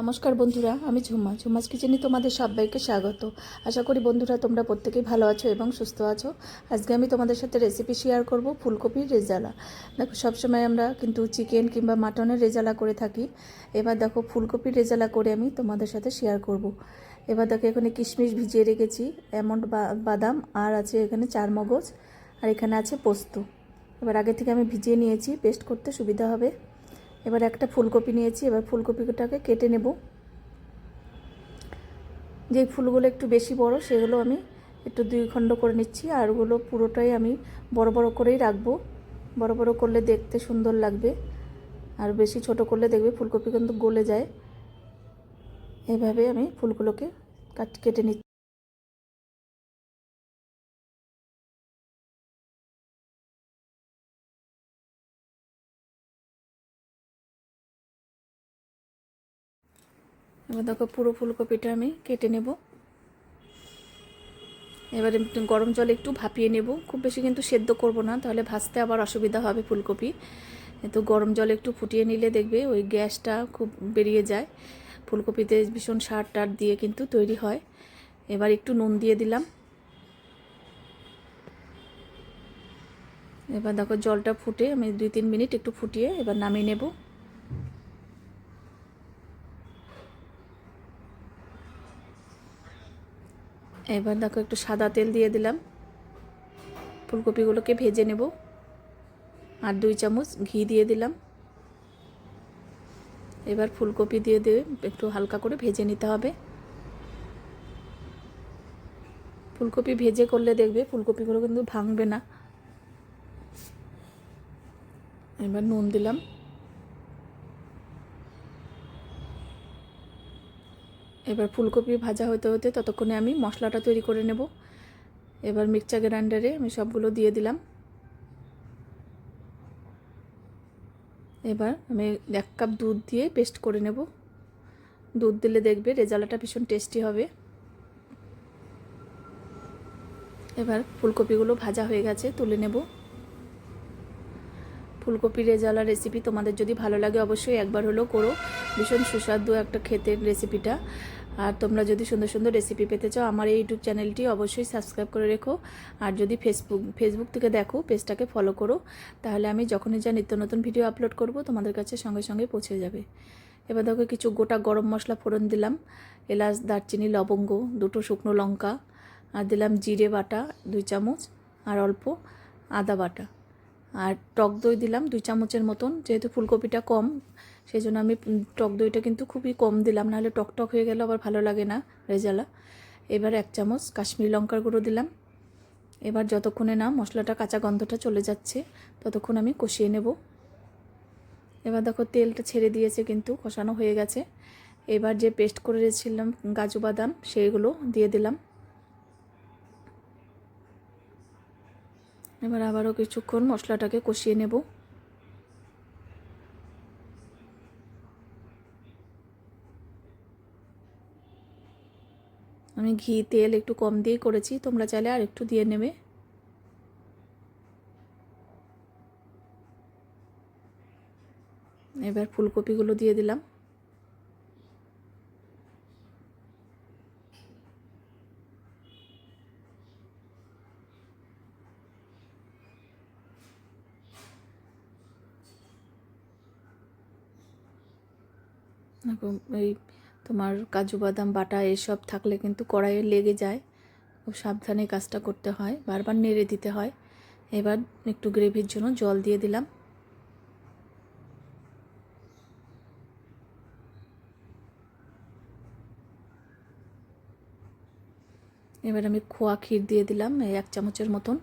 নমস্কার বন্ধুরা, আমি ঝুমা। ঝুমাস কিচেনে তোমাদের সবাইকে স্বাগত। আশা করি বন্ধুরা তোমরা প্রত্যেকেই ভালো আছো এবং সুস্থ আছো। আজকে আমি তোমাদের সাথে রেসিপি শেয়ার করব ফুলকপির রেজালা। দেখো, সবসময় আমরা কিন্তু চিকেন কিংবা মাটনের রেজালা করে থাকি। এবার দেখো, ফুলকপির রেজালা করে আমি তোমাদের সাথে শেয়ার করব। এবার দেখো, এখানে কিশমিশ ভিজিয়ে রেখেছি, এমন বাদাম, আর আছে এখানে চার মগজ, আর এখানে আছে পোস্ত। এবার আগে থেকে আমি ভিজিয়ে নিয়েছি পেস্ট করতে সুবিধা হবে। এবার একটা ফুলকপি নিয়েছি, এবার ফুলকপিটাকে কেটে নেব। যে ফুলগুলো একটু বেশি বড়, সেগুলো আমি একটু দুই খণ্ড করে নিচ্ছি, আর ওগুলো পুরোটাই আমি বড় বড় করেই রাখব। বড় বড় করলে দেখতে সুন্দর লাগবে, আর বেশি ছোট করলে দেখবে ফুলকপি কিন্তু গলে যায়। এভাবে আমি ফুলগুলোকে কাট কেটে নিচ্ছি। এবার দেখো পুরো ফুলকপিটা আমি কেটে নেব। এবারে গরম জলে একটু ভাপিয়ে নেব। খুব বেশি কিন্তু সেদ্ধ করব না, তাহলে ভাজতে আবার অসুবিধা হবে ফুলকপি। তো গরম জলে একটু ফুটিয়ে নিলে দেখবে ওই গ্যাসটা খুব বেরিয়ে যায়। ফুলকপিতে ভীষণ সার টার দিয়ে কিন্তু তৈরি হয়। এবার একটু নুন দিয়ে দিলাম। এবার দেখো জলটা ফুটে আমি দুই তিন মিনিট একটু ফুটিয়ে এবার নামিয়ে নেব। এবার দেখো একটু সাদা তেল দিয়ে দিলাম। ফুলকপিগুলোকে ভেজে নেব। আর দুই চামচ ঘি দিয়ে দিলাম। এবার ফুলকপি দিয়ে দিয়ে একটু হালকা করে ভেজে নিতে হবে। ফুলকপি ভেজে করলে দেখবে ফুলকপিগুলো কিন্তু ভাঙবে না। এবার নুন দিলাম। এবার ফুলকপি ভাজা হতে হতে ততক্ষণে আমি মশলাটা তৈরি করে নেব। এবার মিক্সার গ্রাইন্ডারে আমি সবগুলো দিয়ে দিলাম। এবার আমি এক কাপ দুধ দিয়ে পেস্ট করে নেব। দুধ দিলে দেখবে রেজালাটা ভীষণ টেস্টি হবে। এবার ফুলকপিগুলো ভাজা হয়ে গেছে, তুলে নেব। ফুলকপি রেজালা রেসিপি তোমাদের যদি ভালো লাগে অবশ্যই একবার হলেও করো। ভীষণ সুস্বাদু একটা খেতের রেসিপিটা আর তোমরা যদি সুন্দর সুন্দর রেসিপি পেতে চাও, আমার এই ইউটিউব চ্যানেলটি অবশ্যই সাবস্ক্রাইব করে রেখো। আর যদি ফেসবুক ফেসবুক থেকে দেখো পেজটাকে ফলো করো, তাহলে আমি যখনই যা নিত্য নতুন ভিডিও আপলোড করব, তোমাদের কাছে সঙ্গে সঙ্গে পৌঁছে যাবে। এবার দেখো, কিছু গোটা গরম মশলা ফোড়ন দিলাম, এলাচ, দারচিনি, লবঙ্গ, দুটো শুকনো লঙ্কা, আর দিলাম জিরে বাটা, দুই চামচ, আর অল্প আদা বাটা। আর টক দই দিলাম দুই চামচের মতন, যেহেতু ফুলকপিটা কম সেই জন্য আমি টক দইটা কিন্তু খুবই কম দিলাম, নাহলে টক টক হয়ে গেলে আবার ভালো লাগে না রেজালা। এবার এক চামচ কাশ্মীরি লঙ্কার গুঁড়ো দিলাম। এবার যতক্ষণে না মশলাটা, কাঁচা গন্ধটা চলে যাচ্ছে, ততক্ষণ আমি কষিয়ে নেব। এবার দেখো তেলটা ছেড়ে দিয়েছে কিন্তু, কষানো হয়ে গেছে। এবার যে পেস্ট করে কাজু বাদাম, সেইগুলো দিয়ে দিলাম। এবার আবারও কিছুক্ষণ মশলাটাকে কষিয়ে নেব। আমি ঘি, তেল একটু কম দিয়েই করেছি, তোমরা চাইলে আর একটু দিয়ে নেবে। এবার ফুলকপিগুলো দিয়ে দিলাম। এই তোমার কাজু বাদাম, বাটা এসব থাকলে কিন্তু কড়াইয়ে লেগে যায়। খুব সাবধানে কাজটা করতে হয়, বারবার নেড়ে দিতে হয়। এবার একটু গ্রেভির জন্য জল দিয়ে দিলাম। এবার আমি খোয়া ক্ষীর দিয়ে দিলাম এক চামচের মতন।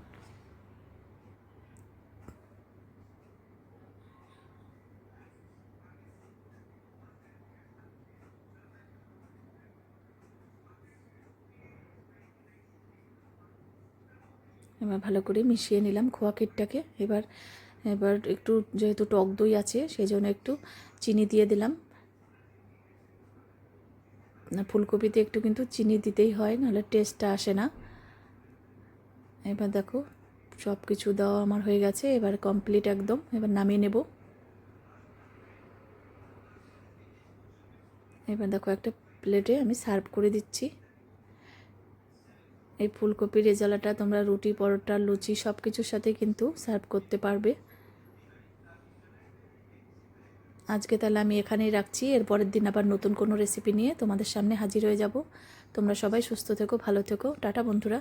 এবার ভালো করে মিশিয়ে নিলাম খোয়া ক্ষীরটাকে এবার এবার একটু যেহেতু টক দই আছে সেই জন্য একটু চিনি দিয়ে দিলাম। ফুলকপিতে একটু কিন্তু চিনি দিতেই হয়, নাহলে টেস্টটা আসে না। এবার দেখো সব কিছু দেওয়া আমার হয়ে গেছে, এবার কমপ্লিট একদম, এবার নামিয়ে নেব। এবার দেখো একটা প্লেটে আমি সার্ভ করে দিচ্ছি। এই ফুলকপির রেজালাটা তোমরা রুটি, পরোটা, লুচি সব কিছুর সাথে কিন্তু সার্ভ করতে পারবে। আজকে তাহলে আমি এখানেই রাখছি। এরপরের দিন আবার নতুন কোনো রেসিপি নিয়ে তোমাদের সামনে হাজির হয়ে যাব। তোমরা সবাই সুস্থ থেকো, ভালো থেকো। টাটা বন্ধুরা।